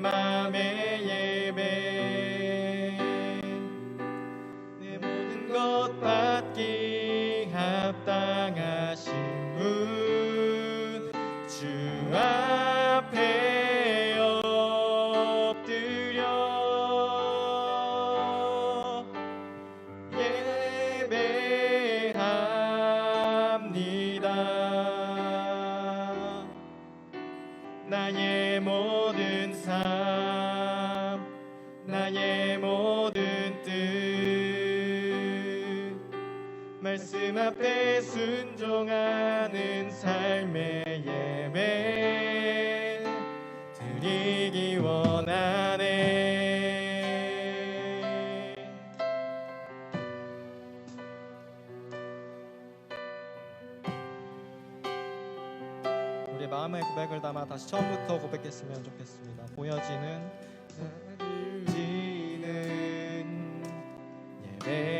마음에 마음의 고백을 담아 다시 처음부터 고백했으면 좋겠습니다. 보여지는 보여지는 예배.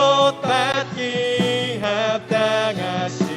것 받기 합당하신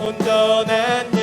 온전한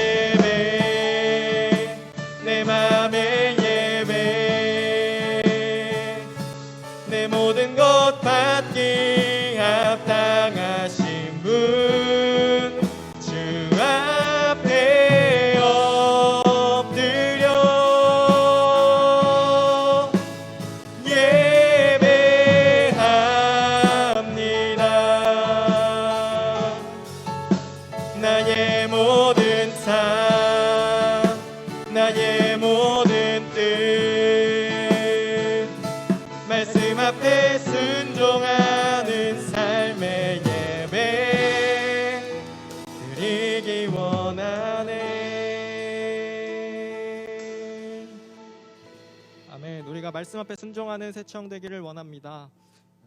아멘. 우리가 말씀 앞에 순종하는 새청 되기를 원합니다.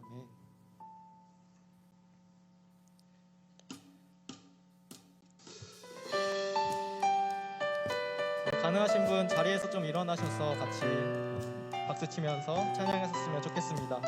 아멘. 가능하신 분 자리에서 좀 일어나셔서 같이 박수 치면서 찬양하셨으면 좋겠습니다.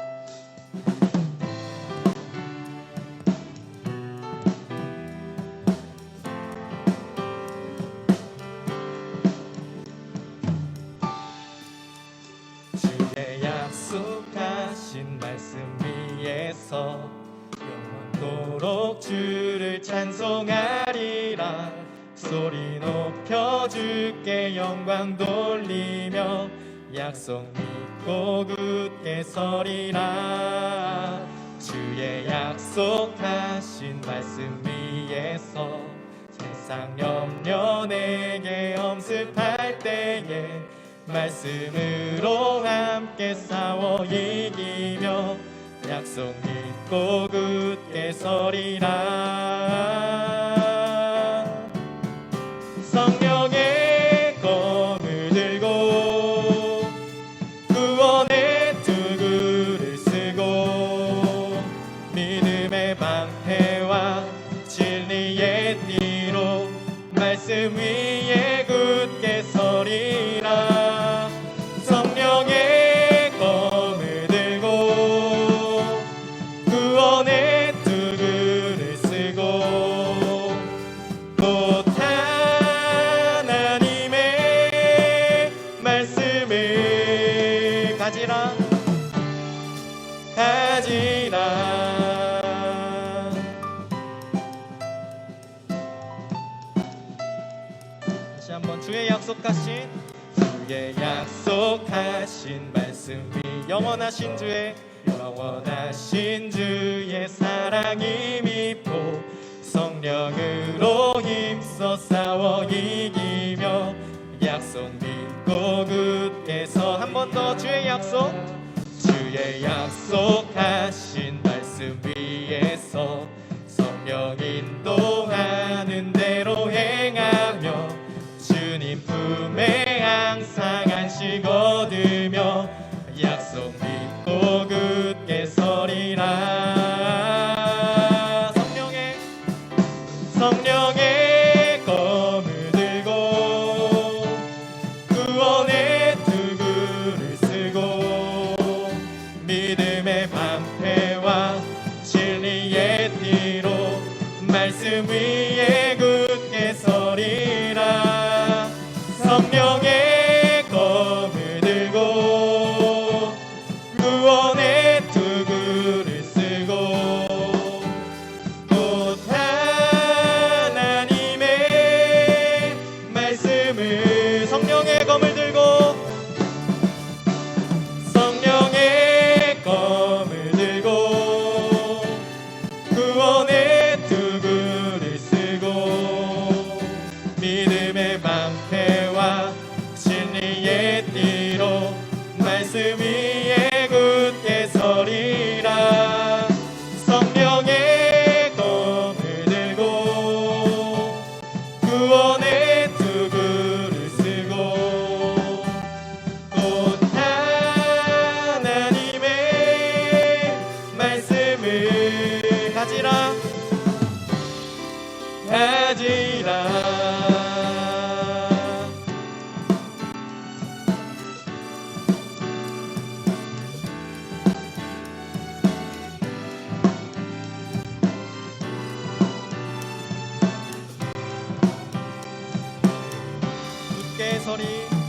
영광 돌리며 약속 믿고 굳게 서리라. 주의 약속하신 말씀 위에서 세상 염려 내게 엄습할 때에 말씀으로 함께 싸워 이기며 약속 믿고 굳게 서리라 말씀 위 영원하신 주의 영원하신 주의 사랑이 믿고 성령으로 힘써 싸워 이기며 약속 믿고 굳게 서 한 번 더 주의 약속 주의 약속하신 말씀 위에서 성령 인도하는 대로 행하며 주님 품에 항상 안식 얻으 깨소리.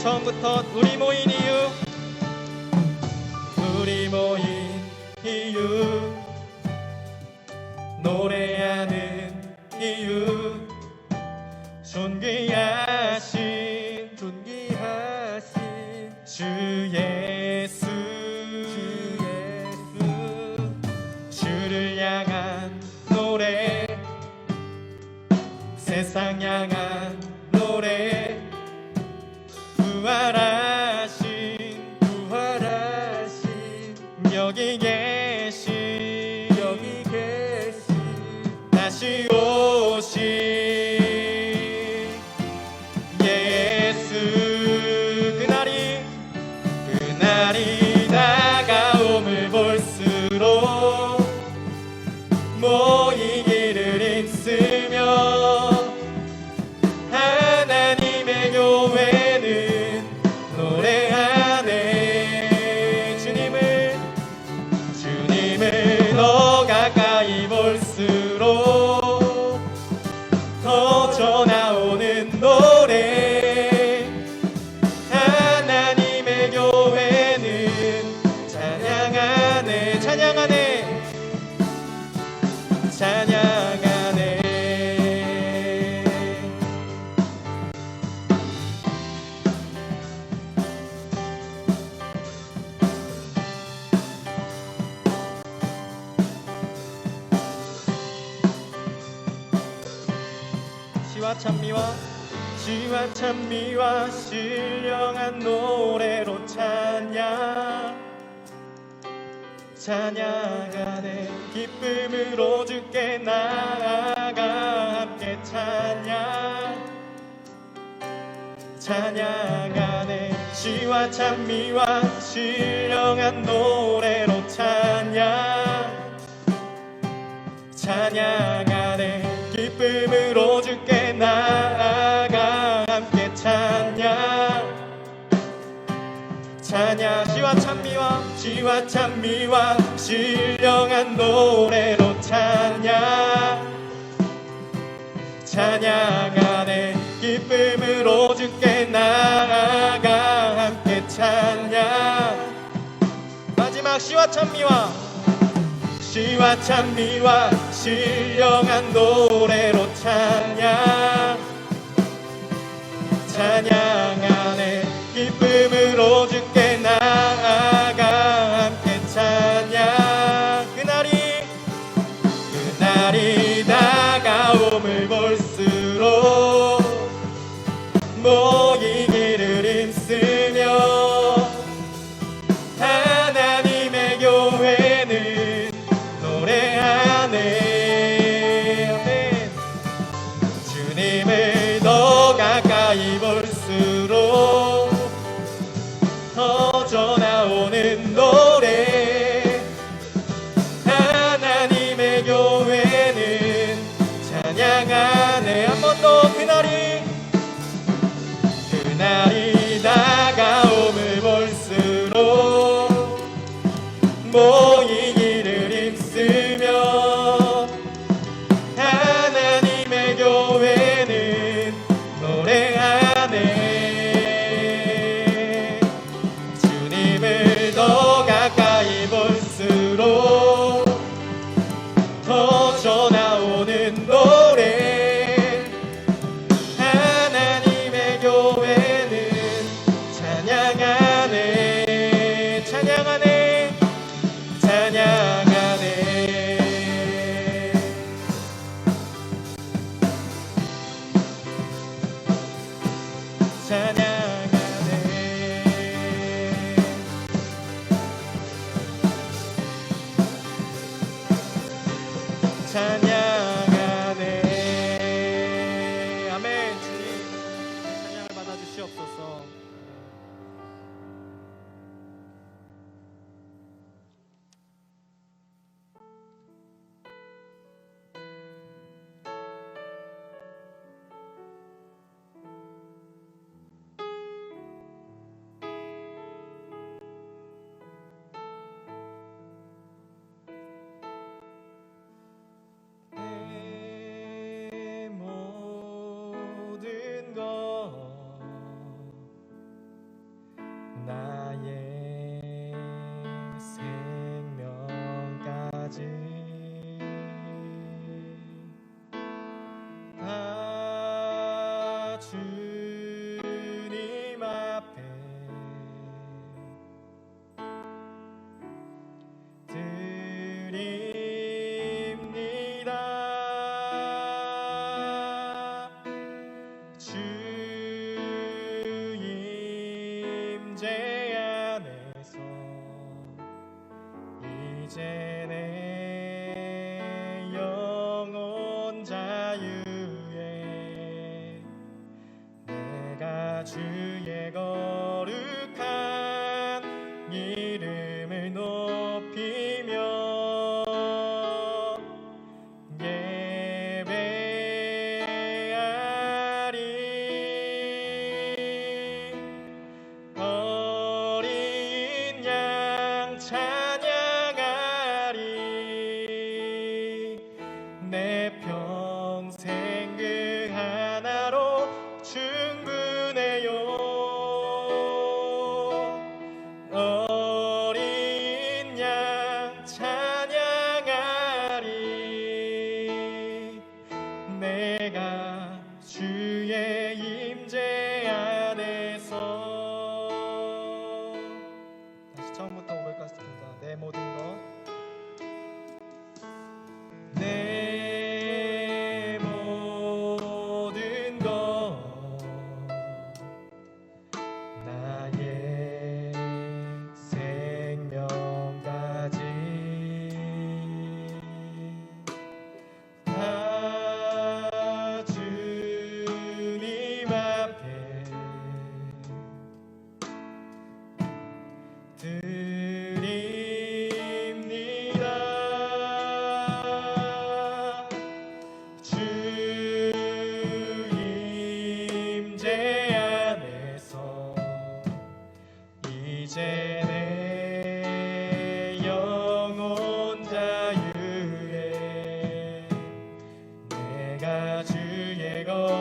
처음부터 우리 모이니 찬미와 찬미와 시와 찬미와 신령한 노래로 찬양. 찬양하네. 기쁨으로 주께 나아가 함께 찬양. 찬양하네. 시와 찬미와 신령한 노래로 찬양. 찬양하네. 기쁨으로 시와 찬미와 신령한 노래로 찬양. 찬양 안에 기쁨으로 주께 나아가 함께 찬양. 마지막 시와 찬미와 시와 찬미와 신령한 노래로 찬양. 찬양 스스로 to 내가 주의 거